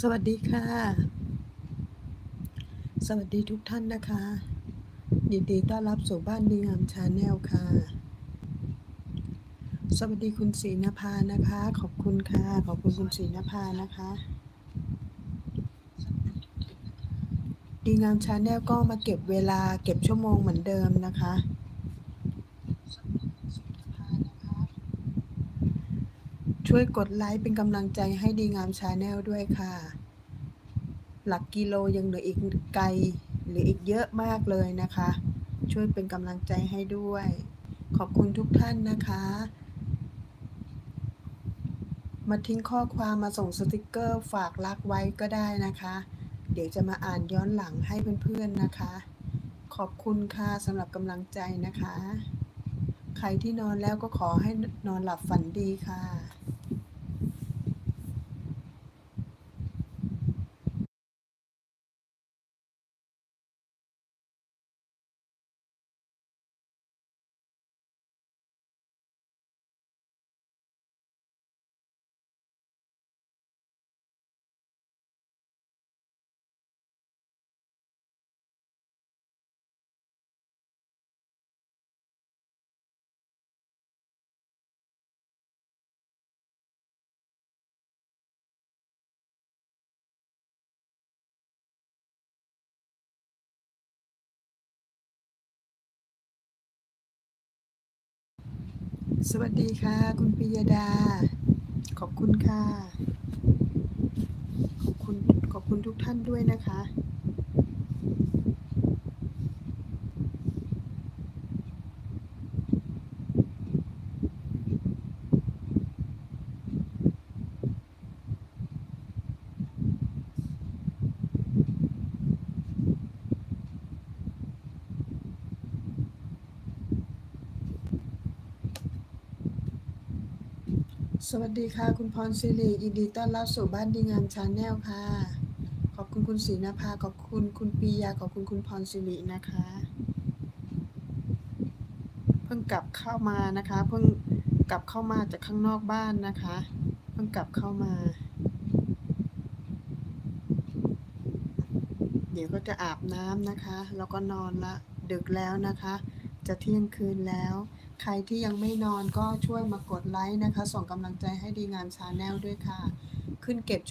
สวัสดีค่ะ สวัสดีทุกท่านนะคะยินดีต้อนรับสู่บ้านดีงามชาแนลค่ะ สวัสดีคุณศรีนภานะคะ ขอบคุณค่ะ ขอบคุณคุณศรีนภานะคะ ดีงามชาแนลก็มาเก็บเวลาเก็บชั่วโมงเหมือนเดิมนะคะ ช่วยกดไลค์เป็นกำลังใจให้ดีงามชาแนลด้วยค่ะ หลักกิโลยังเหลืออีกไกลเหลืออีกเยอะมากเลยนะคะ ช่วยเป็นกำลังใจให้ด้วย ขอบคุณทุกท่านนะคะ มาทิ้งข้อความมาส่งสติกเกอร์ฝากรักไว้ก็ได้นะคะ เดี๋ยวจะมาอ่านย้อนหลังให้เพื่อนๆนะคะ ขอบคุณค่ะสำหรับกำลังใจนะคะ ใครที่นอนแล้วก็ขอให้นอนหลับฝันดีค่ะ สวัสดีค่ะ คุณปิยดา ขอบคุณค่ะ ขอบคุณ ขอบคุณทุกท่านด้วยนะคะ สวัสดีค่ะ คุณพรศิริยินดีต้อนรับสู่บ้านดีงามชาแนลค่ะ ขอบคุณคุณศรีนภาขอบคุณคุณปียาขอบคุณคุณพรศิรินะคะ เพิ่งกลับเข้ามานะคะ เพิ่งกลับเข้ามาจากข้างนอกบ้านนะคะ เพิ่งกลับเข้ามา เดี๋ยวก็จะอาบน้ำนะคะ แล้วก็นอนละดึกแล้วนะคะ จะเที่ยงคืนแล้ว ใครที่ยังไม่นอนก็ช่วยมากดไลค์นะคะ ส่งกำลังใจให้ดีงามชาแนลด้วยค่ะ ขึ้นเก็บช